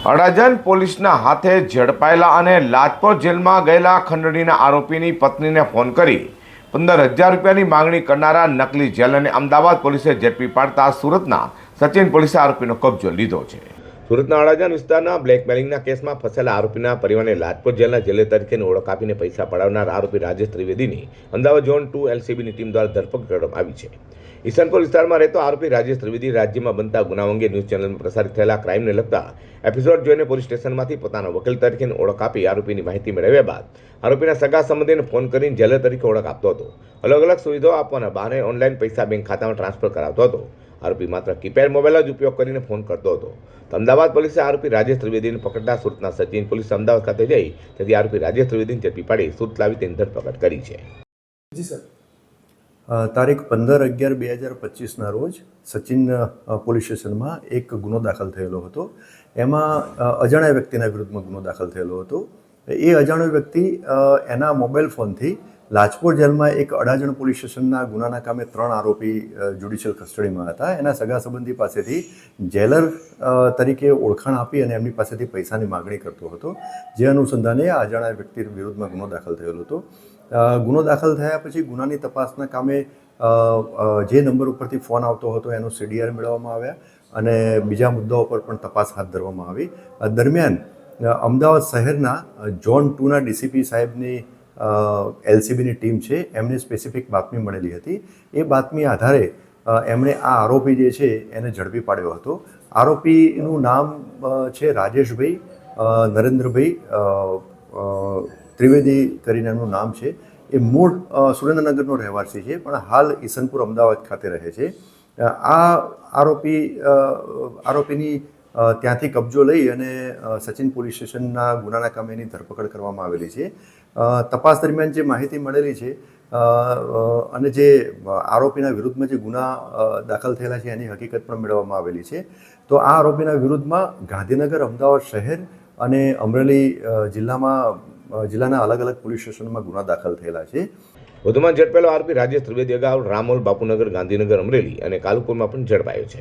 અડાજણ પોલીસના હાથે ઝડપાયેલા અને લાજપોર જેલમાં ગયેલા ખંડણીના આરોપીની પત્નીને ફોન કરી પંદર હજાર રૂપિયાની માંગણી કરનારા નકલી જેલ અને અમદાવાદ પોલીસે ઝડપી પાડતા સુરતના સચિન પોલીસે આરોપીનો કબજો લીધો છે. સુરતના અડાજણ વિસ્તારના બ્લેકમેલિંગના કેસમાં ફસેલા આરોપીના પરિવારને લાજપોર જેલના જેલે તરીકેની ઓળખ આપીને પૈસા પડાવનાર આરોપી રાજેશ ત્રિવેદીની અમદાવાદ ઝોન ટુ એલસીબીની ટીમ દ્વારા ધરપકડ કરવામાં આવી છે. ઈસનપુર વિસ્તારમાં રહેતો આરોપી રાજેશ ત્રિવેદી રાજ્યમાં બનતા ગુનાઓ અંગે ન્યૂઝ ચેનલમાં પ્રસારિત થયેલા ક્રાઇમને લગતા એપિસોડ જોઈને પોલીસ સ્ટેશનમાંથી પોતાના વકીલ તરીકેની ઓળખ આપી આરોપીની માહિતી મેળવ્યા બાદ આરોપીના સગા સંબંધીને ફોન કરીને જેલર તરીકે ઓળખ આપતો હતો. અલગ અલગ સુવિધાઓ આપવાના બહાને ઓનલાઈન પૈસા બેંક ખાતામાં ટ્રાન્સફર કરાવતો હતો. આરોપી માત્ર કીપેડ મોબાઈલ જ ઉપયોગ કરીને ફોન કરતો હતો. અમદાવાદ પોલીસે આરોપી રાજેશ ત્રિવેદીને પકડતા સુરતના સચિન પોલીસ અમદાવાદ ખાતે જઈ તેથી આરોપી રાજેશ ત્રિવેદીને ઝડપી પાડી સુરત લાવી તેની ધરપકડ કરી છે. જી સર. તારીખ પંદર અગિયાર બે હજાર પચીસના રોજ સચિન પોલીસ સ્ટેશનમાં એક ગુનો દાખલ થયેલો હતો. એમાં અજાણ્યા વ્યક્તિના વિરુદ્ધમાં ગુનો દાખલ થયેલો હતો. એ અજાણ્યો વ્યક્તિ એના મોબાઈલ ફોનથી લાજપોર જેલમાં એક અડાજણ પોલીસ સ્ટેશનના ગુનાના કામે ત્રણ આરોપી જ્યુડિશિયલ કસ્ટડીમાં હતા. એના સગા સંબંધી પાસેથી જેલર તરીકે ઓળખાણ આપી અને એમની પાસેથી પૈસાની માગણી કરતો હતો. જે અનુસંધાને આ અજાણ્યા વ્યક્તિ વિરુદ્ધમાં ગુનો દાખલ થયેલો હતો. ગુનો દાખલ થયા પછી ગુનાની તપાસના કામે જે નંબર ઉપરથી ફોન આવતો હતો એનો સીડીઆર મેળવવામાં આવ્યા અને બીજા મુદ્દાઓ પર પણ તપાસ હાથ ધરવામાં આવી. દરમિયાન અમદાવાદ શહેરના ઝોન ટુના ડીસીપી સાહેબની એલસીબીની ટીમ છે, એમને સ્પેસિફિક બાતમી મળેલી હતી. એ બાતમી આધારે એમણે આ આરોપી જે છે, એને ઝડપી પાડ્યો હતો. આરોપીનું નામ છે રાજેશભાઈ નરેન્દ્રભાઈ ત્રિવેદી કરીને એમનું નામ છે. એ મૂળ સુરેન્દ્રનગરનો રહેવાસી છે, પણ હાલ ઈસનપુર અમદાવાદ ખાતે રહે છે. આ આરોપી આરોપીની ત્યાંથી કબજો લઈ અને સચિન પોલીસ સ્ટેશનના ગુનાના કામે એની ધરપકડ કરવામાં આવેલી છે. તપાસ દરમિયાન જે માહિતી મળેલી છે અને જે આરોપીના વિરુદ્ધમાં જે ગુના દાખલ થયેલા છે એની હકીકત પણ મેળવવામાં આવેલી છે. તો આ આરોપીના વિરુદ્ધમાં ગાંધીનગર, અમદાવાદ શહેર અને અમરેલી જિલ્લામાં જિલ્લાના અલગ અલગ પોલીસ સ્ટેશનમાં ગુના દાખલ થયેલા છે. વધુમાં ઝડપેલો આરોપી રાજેશ ત્રિવેદી અગાઉ રામોલ બાપુનગર, ગાંધીનગર, અમરેલી અને કાલુપુરમાં પણ ઝડપાયો છે.